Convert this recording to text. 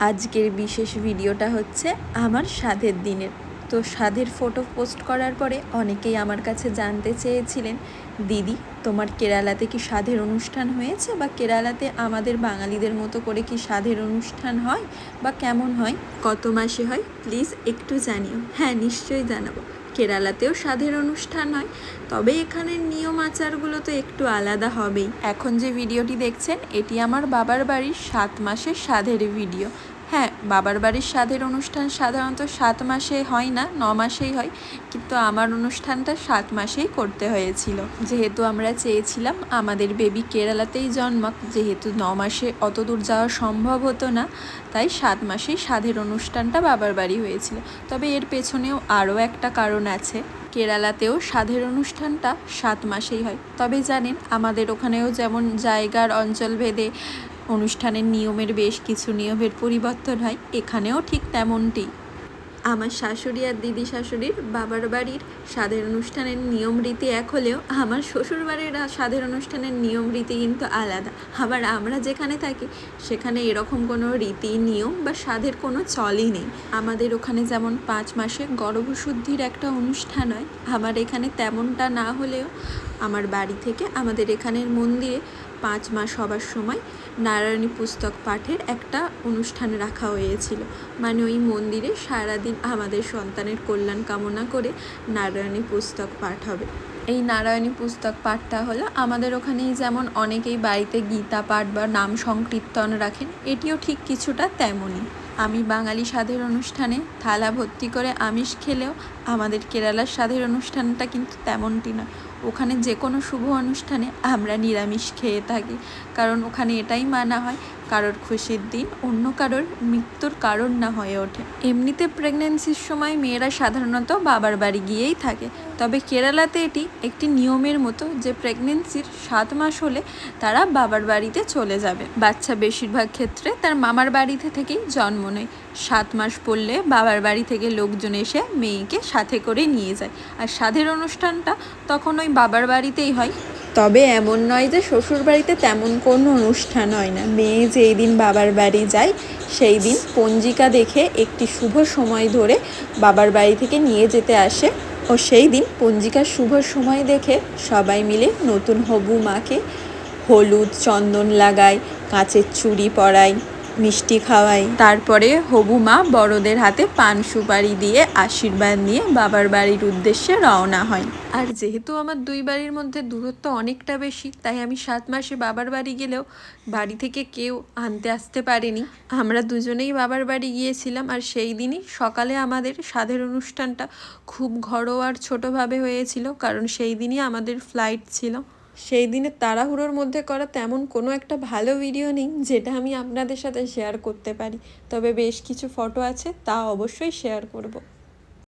আজকের বিশেষ ভিডিওটা হচ্ছে আমার সাধের দিনের। তো সাধের ফটো পোস্ট করার পরে অনেকেই আমার কাছে জানতে চেয়েছিলেন, দিদি, তোমার কেরালাতে কি সাধের অনুষ্ঠান হয়েছে বা কেরালাতে আমাদের বাঙালিদের মতো করে কি সাধের অনুষ্ঠান হয় বা কেমন হয়? কত মাসে হয়? প্লিজ একটু জানিও। হ্যাঁ নিশ্চয়ই জানাব। কেরালাতেও স্বাদের অনুষ্ঠান হয়, তবে এখানের নিয়ম আচারগুলো তো একটু আলাদা হবেই। এখন যে ভিডিওটি দেখছেন, এটি আমার বাবার বাড়ির সাত মাসের স্বাদের ভিডিও। হ্যাঁ বাবার বাড়ির স্বাদের অনুষ্ঠান সাধারণত সাত মাসে হয় না, ন মাসেই হয়। কিন্তু আমার অনুষ্ঠানটা সাত মাসেই করতে হয়েছিল। যেহেতু আমরা চেয়েছিলাম আমাদের বেবি কেরালাতেই জন্মাক, যেহেতু ন মাসে অত দূর যাওয়া সম্ভব হতো না, তাই সাত মাসেই স্বাদের অনুষ্ঠানটা বাবার বাড়ি হয়েছিল। তবে এর পেছনেও আরও একটা কারণ আছে। কেরালাতেও স্বাদের অনুষ্ঠানটা সাত মাসেই হয়। তবে জানেন, আমাদের ওখানেও যেমন জায়গার অঞ্চল ভেদে অনুষ্ঠানের নিয়মের বেশ কিছু নিয়মের পরিবর্তন হয়, এখানেও ঠিক তেমনটি। আমার শাশুড়ি আর দিদি শাশুড়ির বাবার বাড়ির স্বাদের অনুষ্ঠানের নিয়ম রীতি এক হলেও আমার শ্বশুর বাড়ির স্বাদের অনুষ্ঠানের নিয়ম রীতি কিন্তু আলাদা। আবার আমরা যেখানে থাকি, সেখানে এরকম কোনো রীতি, নিয়ম বা স্বাদের কোনো চলই নেই। আমাদের ওখানে যেমন পাঁচ মাসে গর্ভশুদ্ধির একটা অনুষ্ঠান হয়, আমার এখানে তেমনটা না হলেও আমার বাড়ি থেকে আমাদের এখানের মন্দিরে পাঁচ মাস হবার সময় নারায়ণী পুস্তক পাঠের একটা অনুষ্ঠান রাখা হয়েছিল। মানে ওই মন্দিরে সারাদিন আমাদের সন্তানের কল্যাণ কামনা করে নারায়ণী পুস্তক পাঠ হবে। এই নারায়ণী পুস্তক পাঠটা হলো আমাদের ওখানেই যেমন অনেকেই বাড়িতে গীতা পাঠ বা নাম সংকীর্তন রাখেন, এটিও ঠিক কিছুটা তেমনই। আমি বাঙালি স্বাদের অনুষ্ঠানে থালা ভর্তি করে আমিষ খেলেও আমাদের কেরালার স্বাদের অনুষ্ঠানটা কিন্তু তেমনটি না ওখানে যে কোনো শুভ অনুষ্ঠানে আমরা নিরামিষ খেয়ে থাকি। কারণ ওখানে এটাই মানা হয় কারোর খুশির দিন, অন্য কারোর মৃত্যুর কারণ না হয়ে ওঠে। এমনিতে প্রেগনেন্সির সময় মেয়েরা সাধারণত বাবার বাড়ি গিয়েই থাকে। তবে কেরালাতে এটি একটি নিয়মের মতো যে প্রেগনেন্সির সাত মাস হলে তারা বাবার বাড়িতে চলে যাবে। বাচ্চা বেশিরভাগ ক্ষেত্রে তার মামার বাড়িতে থেকেই জন্ম নেয়। সাত মাস পড়লে বাবার বাড়ি থেকে লোকজন এসে মেয়েকে সাথে করে নিয়ে যায়। আর সাধের অনুষ্ঠানটা তখন ওই বাবার বাড়িতেই হয়। তবে এমন নয় যে শ্বশুর বাড়িতে তেমন কোনো অনুষ্ঠান হয় না। মেয়ে যেই দিন বাবার বাড়ি যায়, সেই দিন পঞ্জিকা দেখে একটি শুভ সময় ধরে বাবার বাড়ি থেকে নিয়ে যেতে আসে ও সেই দিন পঞ্জিকার শুভ সময় দেখে সবাই মিলে নতুন হবু মাকে হলুদ চন্দন লাগায়, কাঁচের চুড়ি পরায়। মিষ্টি খাওয়াই। তারপরে হবু মা বড়দের হাতে পান সুপারি দিয়ে আশীর্বাদ নিয়ে বাবার বাড়ির উদ্দেশ্যে রওনা হয়। আর যেহেতু আমার দুই বাড়ির মধ্যে দূরত্ব অনেকটা বেশি, তাই আমি সাত মাসে বাবার বাড়ি গেলেও বাড়ি থেকে কেউ আনতে আসতে পারেনি। আমরা দুজনেই বাবার বাড়ি গিয়েছিলাম আর সেই দিনই সকালে আমাদের সাধের অনুষ্ঠানটা খুব ঘরোয়া আর ছোটোভাবে হয়েছিল, কারণ সেই দিনই আমাদের ফ্লাইট ছিল। সেই দিনে তাড়াহুড়োর মধ্যে করা তেমন কোনো একটা ভালো ভিডিও নেই, যেটা আমি আপনাদের সাথে শেয়ার করতে পারি। তবে বেশ কিছু ফটো আছে, তা অবশ্যই শেয়ার করব।